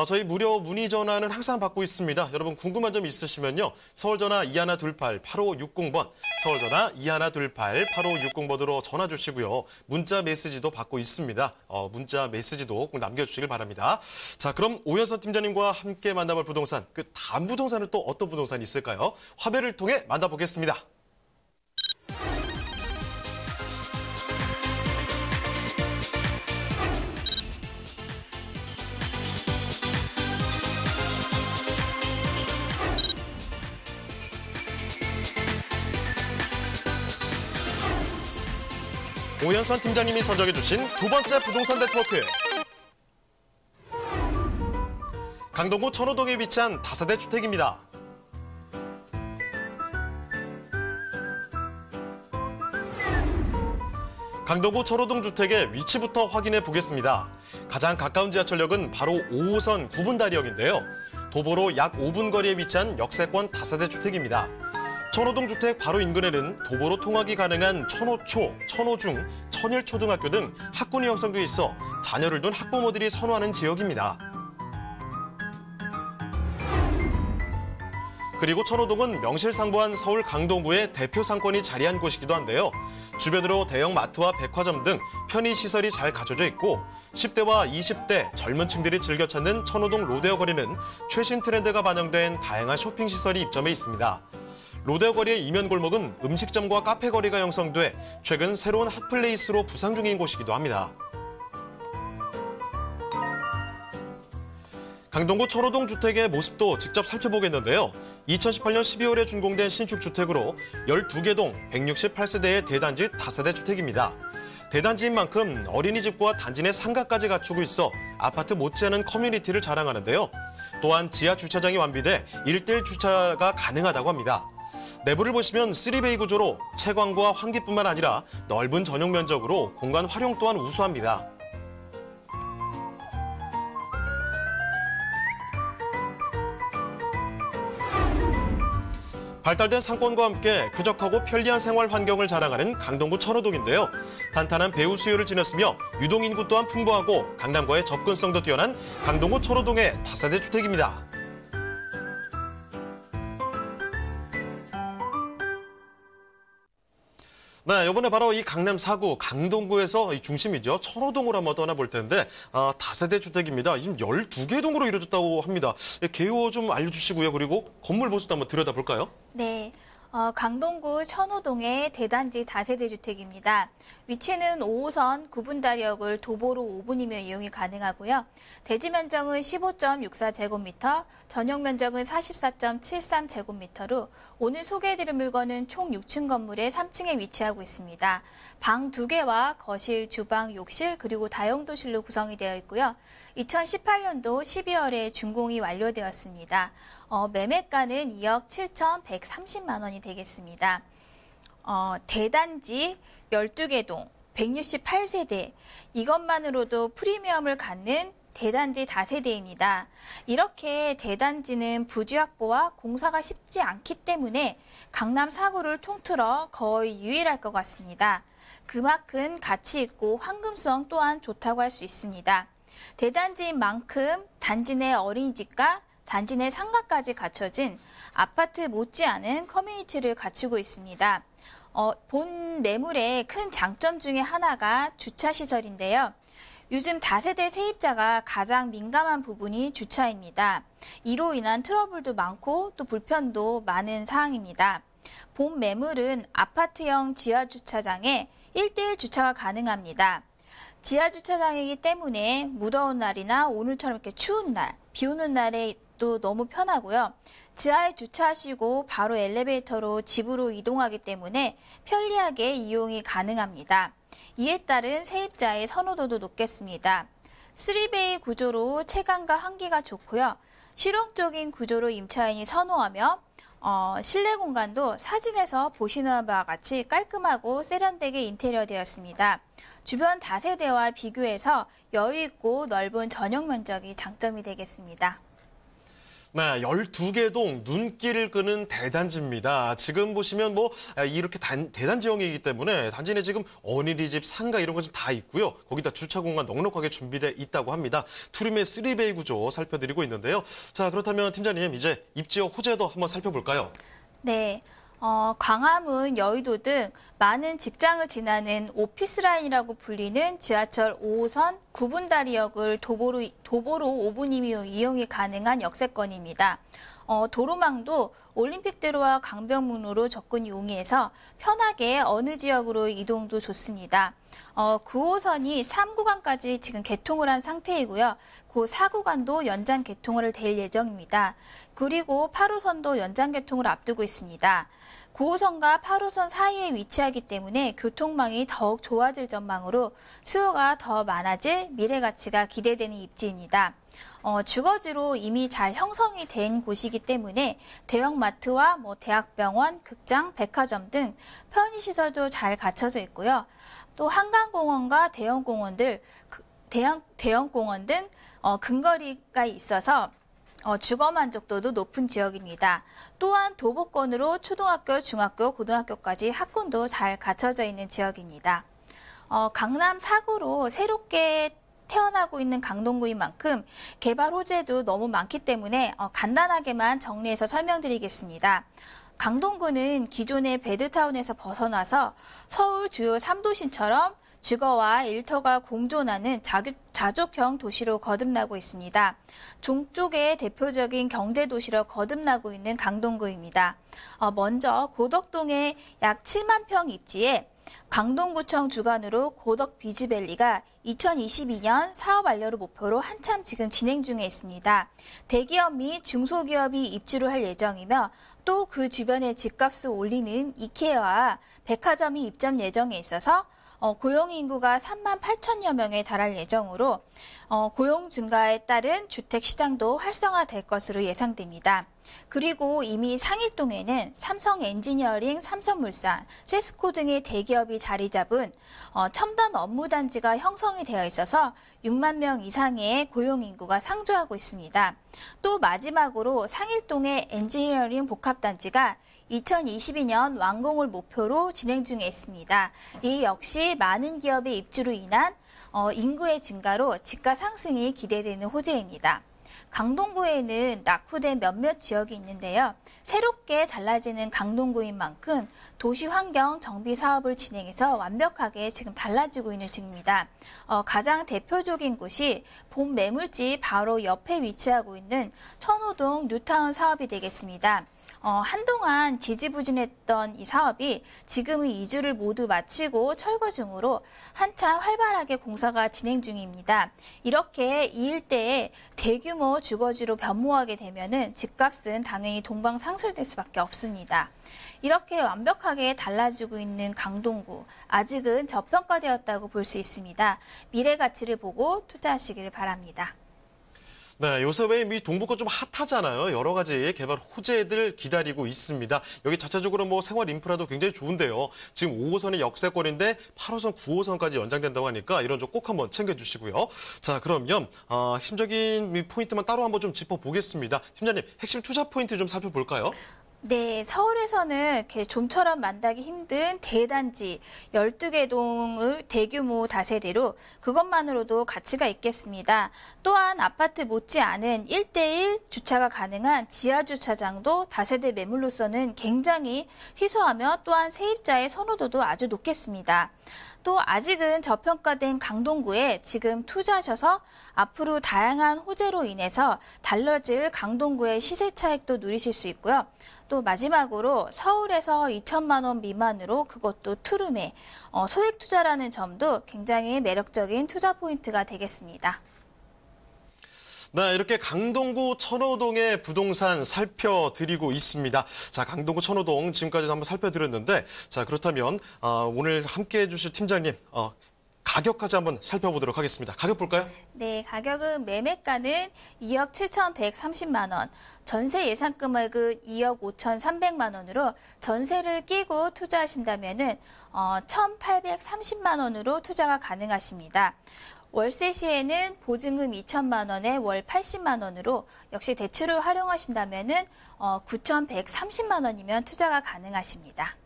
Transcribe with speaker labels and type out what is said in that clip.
Speaker 1: 어, 저희 무료 문의 전화는 항상 받고 있습니다. 여러분 궁금한 점 있으시면요. 서울전화 2128-8560번, 서울전화 2128-8560번으로 전화 주시고요. 문자 메시지도 받고 있습니다. 어, 문자 메시지도 꼭 남겨주시길 바랍니다. 자, 그럼 오연선 팀장님과 함께 만나볼 부동산, 그 다음 부동산은 또 어떤 부동산이 있을까요? 화면을 통해 만나보겠습니다. 오연선 팀장님이 선정해 주신 두 번째 부동산 네트워크. 강동구 천호동에 위치한 다세대 주택입니다. 강동구 철호동 주택의 위치부터 확인해 보겠습니다. 가장 가까운 지하철역은 바로 5호선 9분다리역인데요. 도보로 약 5분 거리에 위치한 역세권 다세대 주택입니다. 천호동 주택 바로 인근에는 도보로 통학이 가능한 천호초, 천호중, 천일초등학교 등 학군이 형성돼 있어 자녀를 둔 학부모들이 선호하는 지역입니다. 그리고 천호동은 명실상부한 서울 강동구의 대표 상권이 자리한 곳이기도 한데요. 주변으로 대형 마트와 백화점 등 편의시설이 잘 갖춰져 있고 10대와 20대 젊은 층들이 즐겨 찾는 천호동 로데오 거리는 최신 트렌드가 반영된 다양한 쇼핑시설이 입점해 있습니다. 로데오 거리의 이면 골목은 음식점과 카페 거리가 형성돼 최근 새로운 핫플레이스로 부상 중인 곳이기도 합니다. 강동구 철호동 주택의 모습도 직접 살펴보겠는데요. 2018년 12월에 준공된 신축 주택으로 12개 동 168세대의 대단지 다세대 주택입니다. 대단지인 만큼 어린이집과 단지 내 상가까지 갖추고 있어 아파트 못지않은 커뮤니티를 자랑하는데요. 또한 지하 주차장이 완비돼 1대1 주차가 가능하다고 합니다. 내부를 보시면 3베이 구조로 채광과 환기뿐만 아니라 넓은 전용 면적으로 공간 활용 또한 우수합니다. 발달된 상권과 함께 쾌적하고 편리한 생활 환경을 자랑하는 강동구 천호동인데요. 탄탄한 배우 수요를 지녔으며 유동 인구 또한 풍부하고 강남과의 접근성도 뛰어난 강동구 천호동의 다세대 주택입니다. 네, 이번에 바로 이 강남 사구 강동구에서 이 중심이죠. 천호동으로 한번 떠나볼 텐데 아, 다세대 주택입니다. 지금 12개 동으로 이루어졌다고 합니다. 예, 개요 좀 알려주시고요. 그리고 건물 모습도 한번 들여다볼까요?
Speaker 2: 네. 어, 강동구 천호동의 대단지 다세대 주택입니다. 위치는 5호선 구분다리역을 도보로 5분이면 이용이 가능하고요. 대지 면적은 15.64제곱미터, 전용 면적은 44.73제곱미터로 오늘 소개해드릴 물건은 총 6층 건물의 3층에 위치하고 있습니다. 방 2개와 거실, 주방, 욕실 그리고 다용도실로 구성이 되어 있고요. 2018년도 12월에 준공이 완료되었습니다. 어, 매매가는 2억 7,130만 원이 되겠습니다. 어, 대단지 12개 동 168세대 이것만으로도 프리미엄을 갖는 대단지 다세대입니다. 이렇게 대단지는 부지 확보와 공사가 쉽지 않기 때문에 강남 사구를 통틀어 거의 유일할 것 같습니다. 그만큼 가치 있고 황금성 또한 좋다고 할 수 있습니다. 대단지인 만큼 단지 내 어린이집과 단지 내 상가까지 갖춰진 아파트 못지않은 커뮤니티를 갖추고 있습니다. 어, 본 매물의 큰 장점 중에 하나가 주차 시설인데요. 요즘 다세대 세입자가 가장 민감한 부분이 주차입니다. 이로 인한 트러블도 많고 또 불편도 많은 사항입니다. 본 매물은 아파트형 지하 주차장에 1대1 주차가 가능합니다. 지하 주차장이기 때문에 무더운 날이나 오늘처럼 이렇게 추운 날, 비 오는 날에 또 너무 편하고요. 지하에 주차하시고 바로 엘리베이터로 집으로 이동하기 때문에 편리하게 이용이 가능합니다. 이에 따른 세입자의 선호도도 높겠습니다. 3베이 구조로 체감과 환기가 좋고요. 실용적인 구조로 임차인이 선호하며 어, 실내 공간도 사진에서 보시는 바와 같이 깔끔하고 세련되게 인테리어 되었습니다. 주변 다세대와 비교해서 여유 있고 넓은 전용 면적이 장점이 되겠습니다.
Speaker 1: 네, 12개 동 눈길을 끄는 대단지입니다. 지금 보시면 뭐 아, 이렇게 단, 대단지형이기 때문에 단지 내 지금 어린이집, 상가 이런 거 좀 다 있고요. 거기다 주차 공간 넉넉하게 준비돼 있다고 합니다. 투룸의 3베이 구조 살펴드리고 있는데요. 자, 그렇다면 팀장님 이제 입지역 호재도 한번 살펴볼까요?
Speaker 2: 네. 어, 광화문, 여의도 등 많은 직장을 지나는 오피스 라인이라고 불리는 지하철 5호선 구분다리역을 도보로, 도보로 5분이면 이용이 가능한 역세권입니다. 어, 도로망도 올림픽대로와 강변북로로 접근 용이해서 편하게 어느 지역으로 이동도 좋습니다. 어, 9호선이 3구간까지 지금 개통을 한 상태이고요. 그 4구간도 연장 개통을 될 예정입니다. 그리고 8호선도 연장 개통을 앞두고 있습니다. 9호선과 8호선 사이에 위치하기 때문에 교통망이 더욱 좋아질 전망으로 수요가 더 많아질 미래 가치가 기대되는 입지입니다. 어, 주거지로 이미 잘 형성이 된 곳이기 때문에 대형마트와 뭐 대학병원, 극장, 백화점 등 편의시설도 잘 갖춰져 있고요. 또 한강공원과 대형공원들, 그, 대형, 대형공원 등 어, 근거리가 있어서 어, 주거 만족도도 높은 지역입니다. 또한 도보권으로 초등학교, 중학교, 고등학교까지 학군도 잘 갖춰져 있는 지역입니다. 어, 강남 4구로 새롭게 태어나고 있는 강동구인 만큼 개발 호재도 너무 많기 때문에 어, 간단하게만 정리해서 설명드리겠습니다. 강동구는 기존의 베드타운에서 벗어나서 서울 주요 3도시처럼 주거와 일터가 공존하는 자족형 도시로 거듭나고 있습니다. 종쪽의 대표적인 경제 도시로 거듭나고 있는 강동구입니다. 어, 먼저 고덕동의 약 7만 평 입지에 강동구청 주관으로 고덕 비즈밸리가 2022년 사업 완료를 목표로 한참 지금 진행 중에 있습니다. 대기업 및 중소기업이 입주를 할 예정이며 또 그 주변에 집값을 올리는 이케아와 백화점이 입점 예정에 있어서 어, 고용 인구가 3만 8천여 명에 달할 예정으로 어, 고용 증가에 따른 주택 시장도 활성화될 것으로 예상됩니다. 그리고 이미 상일동에는 삼성 엔지니어링, 삼성물산, 세스코 등의 대기업이 자리 잡은 어, 첨단 업무 단지가 형성이 되어 있어서 6만 명 이상의 고용 인구가 상주하고 있습니다. 또 마지막으로 상일동의 엔지니어링 복합단지가 2022년 완공을 목표로 진행 중에 있습니다. 이 역시 많은 기업의 입주로 인한 어, 인구의 증가로 집가 상승이 기대되는 호재입니다. 강동구에는 낙후된 몇몇 지역이 있는데요. 새롭게 달라지는 강동구인 만큼 도시 환경 정비 사업을 진행해서 완벽하게 지금 달라지고 있는 중입니다. 어, 가장 대표적인 곳이 본 매물지 바로 옆에 위치하고 있는 천호동 뉴타운 사업이 되겠습니다. 어, 한동안 지지부진했던 이 사업이 지금은 이주를 모두 마치고 철거 중으로 한참 활발하게 공사가 진행 중입니다. 이렇게 이 일대에 대규모 주거지로 변모하게 되면은 집값은 당연히 동방상술될 수밖에 없습니다. 이렇게 완벽하게 달라지고 있는 강동구 아직은 저평가되었다고 볼 수 있습니다. 미래 가치를 보고 투자하시길 바랍니다.
Speaker 1: 네, 요새 왜 미 동북권 좀 핫하잖아요. 여러 가지 개발 호재들 기다리고 있습니다. 여기 자체적으로 뭐 생활 인프라도 굉장히 좋은데요. 지금 5호선이 역세권인데 8호선, 9호선까지 연장된다고 하니까 이런 점꼭 한번 챙겨주시고요. 자, 그러면 어, 핵심적인 포인트만 따로 한번 좀 짚어보겠습니다. 팀장님, 핵심 투자 포인트 좀 살펴볼까요?
Speaker 2: 네, 서울에서는 이렇게 좀처럼 만나기 힘든 대단지 12개 동을 대규모 다세대로 그것만으로도 가치가 있겠습니다. 또한 아파트 못지않은 1대1 주차가 가능한 지하 주차장도 다세대 매물로서는 굉장히 희소하며 또한 세입자의 선호도도 아주 높겠습니다. 또 아직은 저평가된 강동구에 지금 투자하셔서 앞으로 다양한 호재로 인해서 달라질 강동구의 시세 차익도 누리실 수 있고요. 또 마지막으로 서울에서 2천만 원 미만으로 그것도 투룸에 어, 소액 투자라는 점도 굉장히 매력적인 투자 포인트가 되겠습니다.
Speaker 1: 네, 이렇게 강동구 천호동의 부동산 살펴드리고 있습니다. 자, 강동구 천호동 지금까지 한번 살펴드렸는데, 자, 그렇다면 어, 오늘 함께 해 주실 팀장님, 어, 가격까지 한번 살펴보도록 하겠습니다. 가격 볼까요?
Speaker 2: 네, 가격은 매매가는 2억 7,130만 원, 전세 예상 금액은 2억 5,300만 원으로 전세를 끼고 투자하신다면 은 어, 1,830만 원으로 투자가 가능하십니다. 월세 시에는 보증금 2천만 원에 월 80만 원으로 역시 대출을 활용하신다면은 어, 9,130만 원이면 투자가 가능하십니다.